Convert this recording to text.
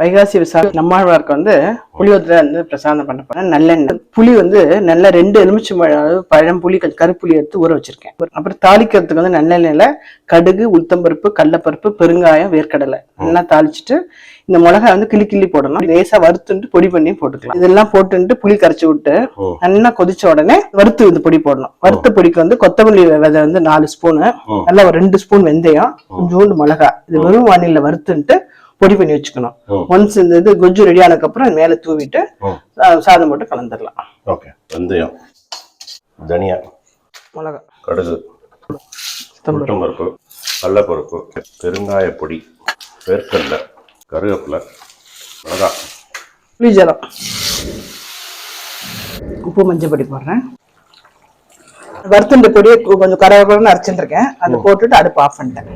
வைகாசி visa நம்மாழ்வாருக்கு வந்து புளியோதரை வந்து பிரசாதம் பண்ண போறேன். நல்லெண்ணெய். புளி வந்து நல்லா ரெண்டு எலுமிச்சை பழம் பழம் புளி கருப்புளி எடுத்து ஊற வச்சிருக்கேன். அப்புறம் தாளிக்கிறதுக்கு வந்து நல்லெண்ணெயில கடுகு உளுத்தம்பருப்பு கடலப்பருப்பு பெருங்காயம் வேர்க்கடலை நல்லா தாளிச்சிட்டு இந்த மிளகாய் வந்து கிள்ளி கிள்ளி போடணும். லேசா வறுத்துட்டு பொடி பண்ணி போட்டுக்கலாம். இதெல்லாம் போட்டுட்டு புளி கரைச்சி விட்டு. நல்லா கொதிச்ச உடனே வறுத்து இந்த பொடி போடணும். வறுத்த பொடிக்கு வந்து கொத்தமல்லி விதை வந்து நாலு ஸ்பூனு. நல்லா ஒரு ரெண்டு ஸ்பூன் வெந்தயம் கொஞ்சோண்டு மிளகாய். இது வெறும் வானில வறுத்துட்டு பொடி பண்ணி வச்சுக்கணும். ஒன்ஸ் இந்த இது குஜ்ஜு ரெடி ஆனதுக்கு அப்புறம் அது மேல தூவிட்டு சாதம் போட்டு கலந்துடலாம் ஓகே. வெந்தயம். தனியா. மிளகாய் கடுகு. உளுத்தம்பருப்பு கடலப்பருப்பு. பெருங்காய பொடி. வேர்க்கடலை. கருவேப்பிலை. மிளகாய் புளி ஜலம் உப்பு மஞ்சள் பொடி போடுறேன். வறுத்துண்ட பொடியை கொஞ்சம் கரகரன்னு அரைச்சிட்டு இருக்கேன் அதை போட்டுட்டு அடுப்பு ஆஃப் பண்ணிட்டேன்.